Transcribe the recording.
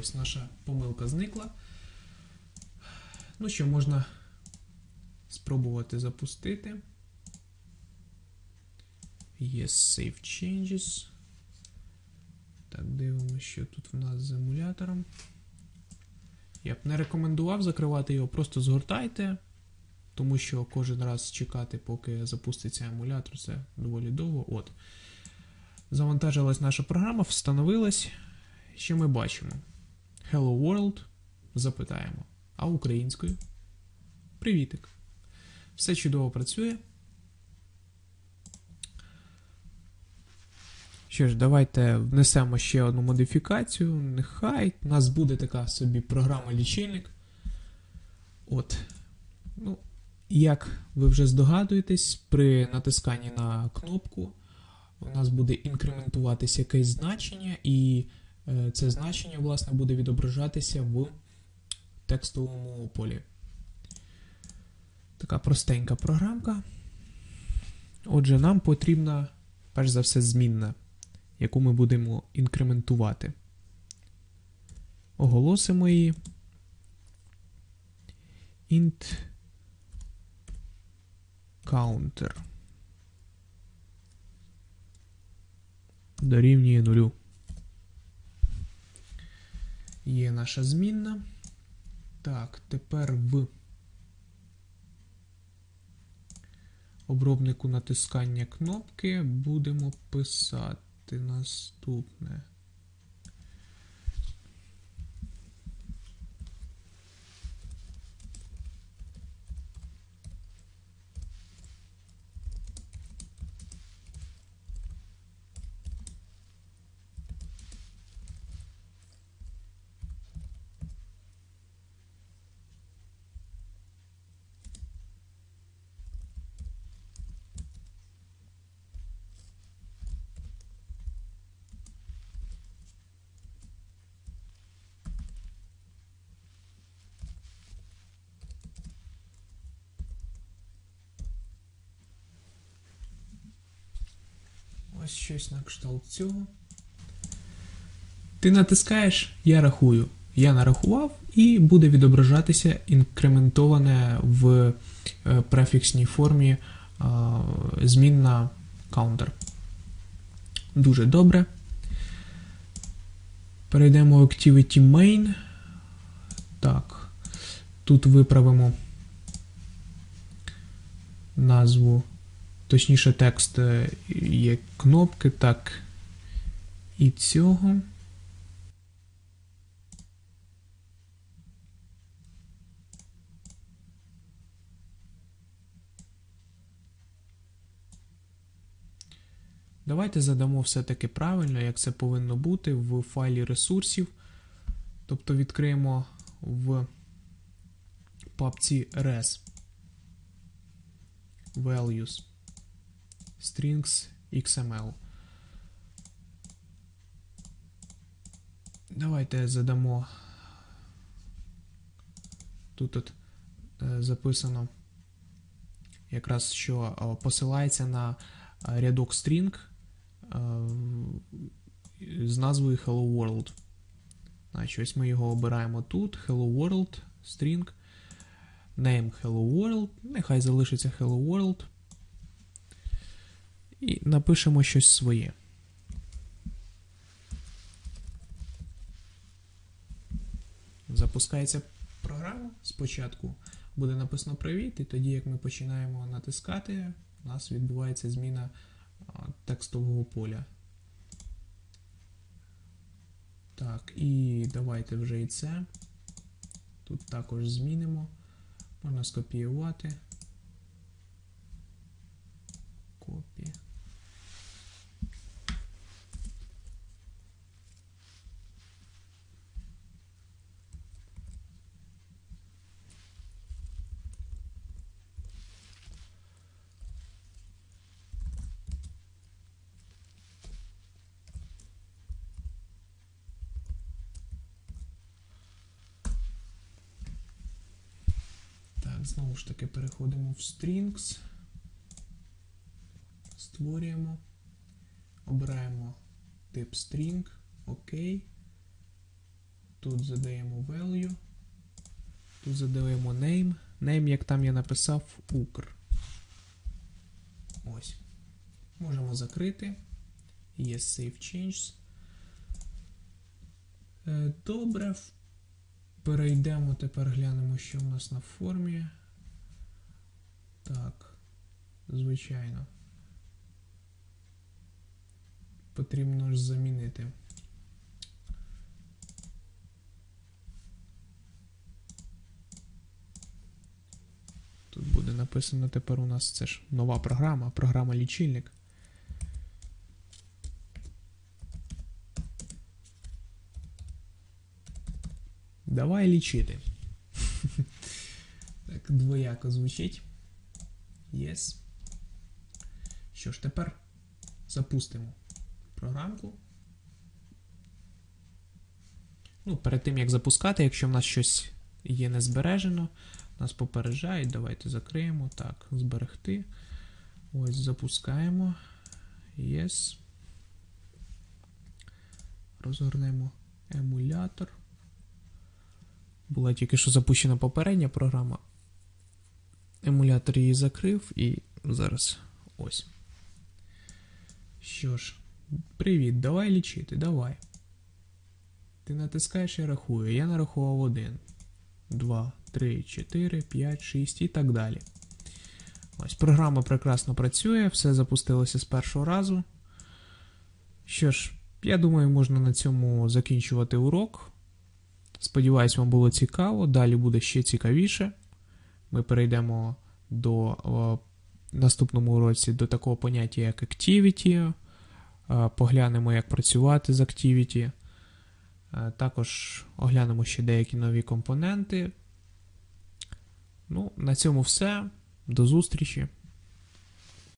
Ось наша помилка зникла. Ну що, можна спробувати запустити. Yes, Save Changes. Так, дивимося, що тут в нас з емулятором. Я б не рекомендував закривати його, просто згортайте, тому що кожен раз чекати, поки запуститься емулятор, це доволі довго. От. Завантажилась наша програма, встановилась. Що ми бачимо? Hello World. Запитаємо. А українською? Привітик. Все чудово працює. Що ж, давайте внесемо ще одну модифікацію. Нехай у нас буде така собі програма-лічильник. От. Ну, як ви вже здогадуєтесь, при натисканні на кнопку у нас буде інкрементуватися якесь значення, і це значення, власне, буде відображатися в текстовому полі. Така простенька програмка. Отже, нам потрібна, перш за все, змінна, яку ми будемо інкрементувати. Оголосимо її. int counter дорівнює нулю. Є наша змінна. Так, тепер в обробнику натискання кнопки будемо писати наступне. Щось на кшталт цього. Ти натискаєш Я рахую. Я нарахував, і буде відображатися інкрементоване в е, префіксній формі е, змінна counter. Дуже добре. Перейдемо в Activity Main. Так. Тут виправимо назву точніше, текст е, є кнопки, так і цього. Давайте задамо все-таки правильно, як це повинно бути в файлі ресурсів. Тобто відкриємо в папці res values strings XML. Давайте задамо. Тут от е, записано якраз що е, посилається на е, рядок string з назвою Hello World. Значить, ось ми його обираємо тут. Hello World, string. Name Hello World. Нехай залишиться Hello World і напишемо щось своє. Запускається програма. Спочатку буде написано Привіт, і тоді, як ми починаємо натискати, у нас відбувається зміна текстового поля. Так, і давайте вже і це. Тут також змінимо. Можна скопіювати. Копія. Так, знову ж таки переходимо в Strings, створюємо, обираємо тип string, ОК. Тут задаємо value. Тут задаємо name. Name, як там я написав, Укр. Ось. Можемо закрити. Є Save Changes. Е, Добре. Перейдемо тепер глянемо, що в нас на формі. Так. Звичайно. Потрібно ж замінити. Тут буде написано тепер у нас це ж нова програма, програма лічильник. Давай лічити. Так, двояко звучить. Yes. Що ж, тепер запустимо програмку. Ну, перед тим як запускати, якщо в нас щось є не збережено, нас попереджають. Давайте закриємо. Так, зберегти. Ось, запускаємо. Yes. Розгорнемо емулятор. Була тільки що запущена попередня програма. Емулятор її закрив і зараз ось. Що ж, привіт, давай лічити, давай. Ти натискаєш і рахую. Я нарахував 1, 2, 3, 4, 5, 6 і так далі. Ось, програма прекрасно працює, все запустилося з першого разу. Що ж, я думаю, можна на цьому закінчувати урок. Сподіваюсь, вам було цікаво. Далі буде ще цікавіше. Ми перейдемо до о, наступному уроці до такого поняття, як Activity. Е, Поглянемо, як працювати з Activity. Е, Також оглянемо ще деякі нові компоненти. Ну, на цьому все. До зустрічі.